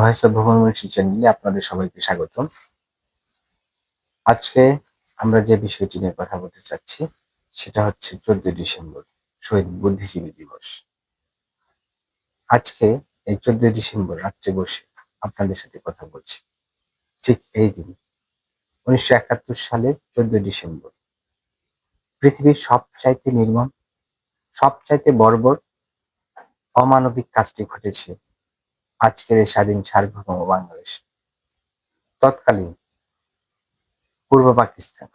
Voice of ভ্রমণমন্ত্রী চ্যানেলে আপনাদের সবাইকে স্বাগতম। আজকে আমরা যে বিষয়টি নিয়ে কথা বলতে চাচ্ছি, সেটা হচ্ছে চোদ্দ ডিসেম্বর, শহীদ বুদ্ধিজীবী দিবস। আজকে এই চোদ্দ ডিসেম্বর রাত্রে বসে আপনাদের সাথে কথা বলছি। ঠিক এই দিন, উনিশশো একাত্তর সালের চোদ্দ ডিসেম্বর। পৃথিবীর সবচাইতে নির্মম, সবচাইতে বর্বর, অমানবিক কাজটি ঘটেছে আজকের এই স্বাধীন সার্বভৌম বাংলাদেশ। তৎকালীন পূর্ব পাকিস্তান।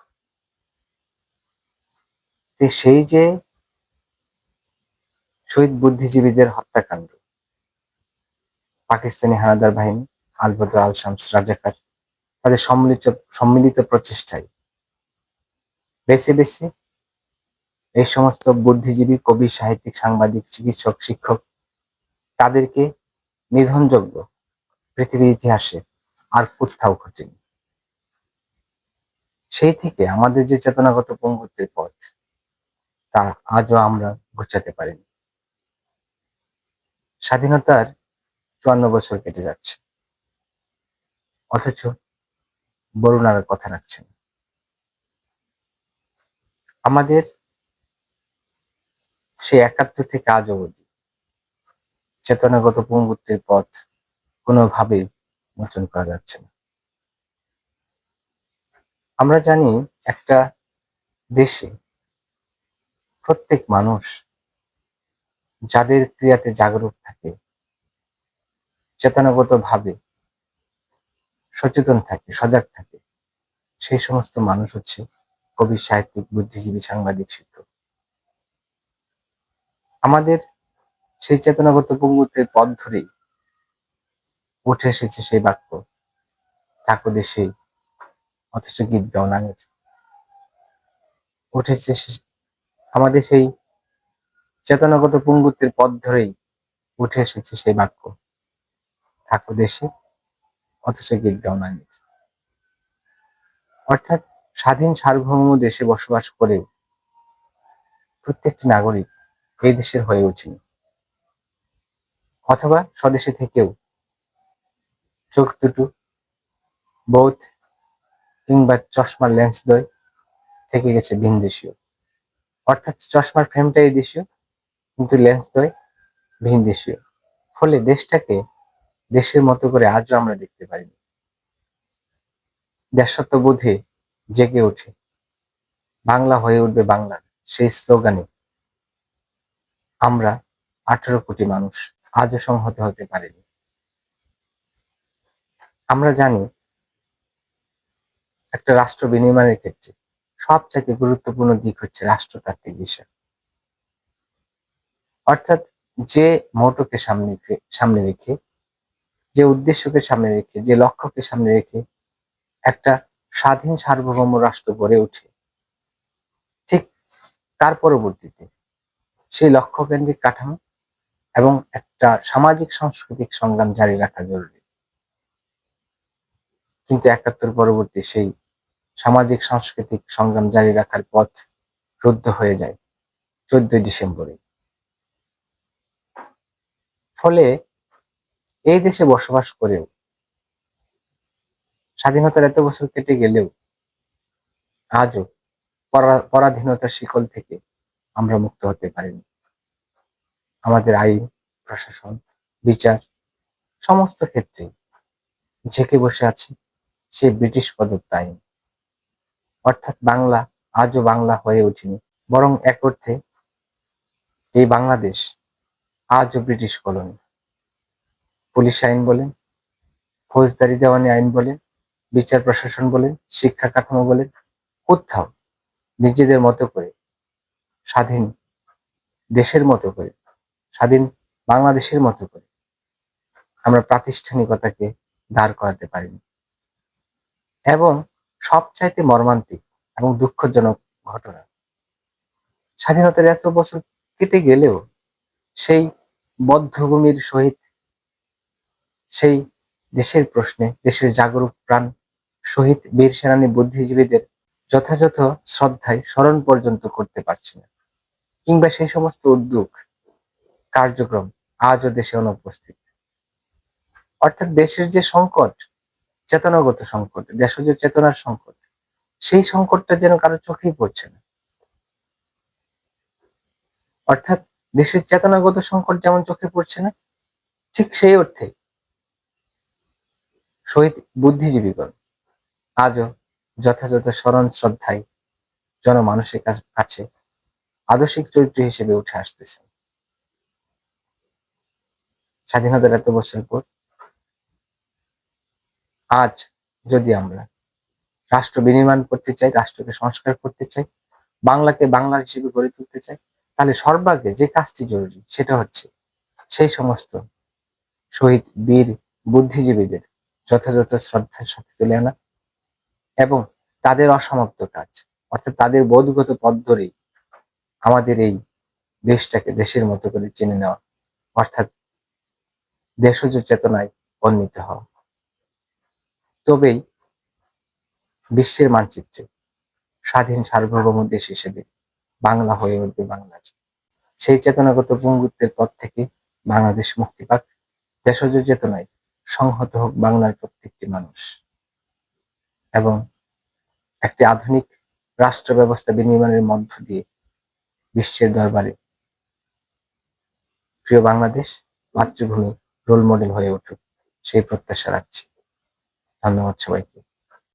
সেই যে শহীদ বুদ্ধিজীবীদের হত্যাকাণ্ড, পাকিস্তানি হানাদার বাহিনী, আলবদর আল শামস রাজাকার, তাদের সম্মিলিত সম্মিলিত প্রচেষ্টায় বেছে বেছে এই সমস্ত বুদ্ধিজীবী, কবি, সাহিত্যিক, সাংবাদিক, চিকিৎসক, শিক্ষক, তাদেরকে নিধনযোগ্য। পৃথিবীর ইতিহাসে আর কোথাও ঘটেনি। সেই থেকে আমাদের যে চেতনাগত পঙ্গুত্বের পথ, তা আজও আমরা ঘুচাতে পারিনি। স্বাধীনতার চুয়ান্ন বছর কেটে যাচ্ছে। অথচ বরুণার কথা রাখছেন আমাদের সে একাত্তর থেকে আজ অবধি চেতনাগত পঙ্গুত্বের পথ কোনোভাবেই মোচন করা যাচ্ছে না। আমরা জানি একটা দেশে প্রত্যেক মানুষ যাদের ক্রিয়াতে জাগরুক থাকে চেতনাগত ভাবে সচেতন থাকে, সজাগ থাকে, সেই সমস্ত মানুষ হচ্ছে কবি, সাহিত্যিক, বুদ্ধিজীবী, সাংবাদিক, শিক্ষক। আমাদের সেই চেতনাগত পঙ্গুত্বের পথ ধরেই উঠে এসেছে সেই বাক্য। থাকো দেশে অথচ গীত গাও নামের উঠেছে আমাদের সেই চেতনাগত পঙ্গুত্বের পথ ধরেই উঠে এসেছে সেই বাক্য। থাকো দেশে অথচ গীত গাও অর্থাৎ স্বাধীন সার্বভৌম দেশে বসবাস করেও প্রত্যেকটি নাগরিক এই দেশের হয়ে ওঠেনি। অথবা স্বদেশে থেকেও। চোখ দুটো, বোধ কিংবা চশমার লেন্স দ্বয় থেকে গেছে ভিন দেশীয়। অর্থাৎ চশমার ফ্রেমটাই দেশীয়, কিন্তু লেন্স দ্বয় ভিন দেশীয়। ফলে দেশটাকে দেশের মতো করে আজও আমরা দেখতে পারিনি দেশত্ববোধে জেগে ওঠে। বাংলা হয়ে উঠবে বাংলার সেই স্লোগানে, আমরা আঠারো কোটি মানুষ। আজও সংহত হতে পারেনি। আমরা জানি একটা রাষ্ট্র বিনির্মাণের ক্ষেত্রে সবচাইতে গুরুত্বপূর্ণ দিক হচ্ছে রাষ্ট্রতাত্ত্বিক বিষয়। অর্থাৎ যে মোটকে সামনে সামনে রেখে, যে উদ্দেশ্যকে সামনে রেখে, যে লক্ষ্যকে সামনে রেখে একটা স্বাধীন সার্বভৌম রাষ্ট্র গড়ে ওঠে, ঠিক তার পরবর্তীতে সেই লক্ষ্য কেন্দ্রিক কাঠামো এবং একটা সামাজিক, সাংস্কৃতিক সংগ্রাম জারি রাখা জরুরি। কিন্তু একাত্তর পরবর্তী সেই সামাজিক, সাংস্কৃতিক সংগ্রাম জারি রাখার পথ রুদ্ধ হয়ে যায় চোদ্দই ডিসেম্বরে। ফলে এই দেশে বসবাস করেও, স্বাধীনতার এত বছর কেটে গেলেও আজও পরাধীনতার শিকল থেকে আমরা মুক্ত হতে পারিনি। আমাদের আইন, প্রশাসন, বিচার, সমস্ত ক্ষেত্রে ঝেঁকে বসে আছে সে ব্রিটিশ প্রদত্ত আইন। অর্থাৎ বাংলা আজও বাংলা হয়ে ওঠেনি, বরং এক অর্থে এই বাংলাদেশ আজও ব্রিটিশ কলোনি। পুলিশ আইন বলেন, ফৌজদারি দেওয়ানি আইন বলেন, বিচার প্রশাসন বলেন, শিক্ষা কাঠামো বলেন, কোথাও নিজেদের মতো করে, স্বাধীন দেশের মতো করে স্বাধীন বাংলাদেশের মতো করে আমরা প্রাতিষ্ঠানিকতাকে দাঁড় করাতে পারিনি। এবং সবচাইতে মর্মান্তিক এবং দুঃখজনক ঘটনা, স্বাধীনতার এত বছর কেটে গেলেও সেই বদ্ধভূমির সহিত সেই দেশের প্রশ্নে, দেশের জাগরুক প্রাণ শহীদ বীর সেনানী বুদ্ধিজীবীদের যথাযথ শ্রদ্ধায় স্মরণ পর্যন্ত করতে পারছি না। কিংবা সেই সমস্ত উদ্যোগ কার্যক্রম আজও দেশে অনুপস্থিত। অর্থাৎ দেশের যে সংকট, চেতনাগত সংকট দেশজ চেতনার সংকট, সেই সংকটটা যেন কারও চোখেই পড়ছে না। অর্থাৎ দেশের চেতনাগত সংকট যেমন চোখে পড়ছে না, ঠিক সেই অর্থে শহীদ বুদ্ধিজীবীগণ আজও যথাযথ স্মরণ শ্রদ্ধায় জনমানুষের কাছ- আদর্শিক চরিত্র হিসেবে উঠে আসতেছেন স্বাধীনতার এত বছর পর। আজ যদি আমরা রাষ্ট্র বিনির্মাণ করতে চাই, রাষ্ট্রকে সংস্কার করতে চাই, বাংলাকে বাংলার হিসেবে গড়ে তুলতে চাই, তাহলে সর্বাগ্রে যে কাজটি জরুরি সেটা হচ্ছে সেই সমস্ত শহীদ বীর বুদ্ধিজীবীদের যথাযথ শ্রদ্ধার সাথে তুলে আনা এবং তাদের অসমাপ্ত কাজ, অর্থাৎ তাদের বোধগত পথ ধরেই আমাদের এই দেশটাকে দেশের মতো করে চিনে নেওয়া, অর্থাৎ দেশজ চেতনায় উন্নীত হওয়া তবেই বিশ্বের মানচিত্রে স্বাধীন সার্বভৌম দেশ হিসেবে বাংলা হয়ে উঠবে বাংলার। সেই চেতনাগত পঙ্গুত্বের পর থেকে বাংলাদেশ মুক্তি পাক। দেশজ চেতনায় সংহত হোক বাংলার প্রত্যেকটি মানুষ। এবং একটি আধুনিক রাষ্ট্র ব্যবস্থা বিনির্মাণের মধ্য দিয়ে বিশ্বের দরবারে প্রিয় বাংলাদেশ, মাতৃভূমি রোল মডেল হয়ে উঠুক সেই প্রত্যাশা রাখছি। ধন্যবাদ সবাইকে।